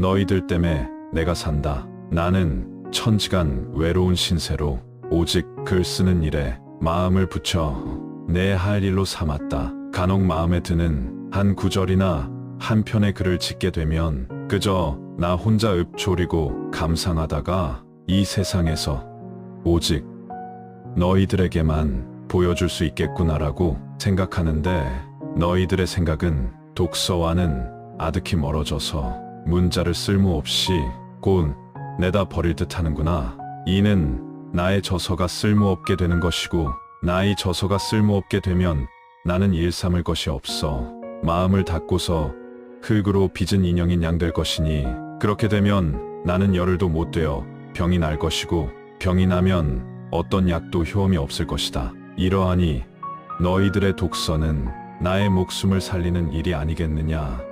너희들 때문에 내가 산다. 나는 천지간 외로운 신세로 오직 글 쓰는 일에 마음을 붙여 내 할 일로 삼았다. 간혹 마음에 드는 한 구절이나 한 편의 글을 짓게 되면 그저 나 혼자 읊조리고 감상하다가 이 세상에서 오직 너희들에게만 보여줄 수 있겠구나라고 생각하는데 너희들의 생각은 독서와는 아득히 멀어져서 문자를 쓸모없이 곧 내다 버릴 듯 하는구나. 이는 나의 저서가 쓸모없게 되는 것이고 나의 저서가 쓸모없게 되면 나는 일 삼을 것이 없어 마음을 닫고서 흙으로 빚은 인형인 양 될 것이니 그렇게 되면 나는 열흘도 못 되어 병이 날 것이고 병이 나면 어떤 약도 효험이 없을 것이다. 이러하니 너희들의 독서는 나의 목숨을 살리는 일이 아니겠느냐.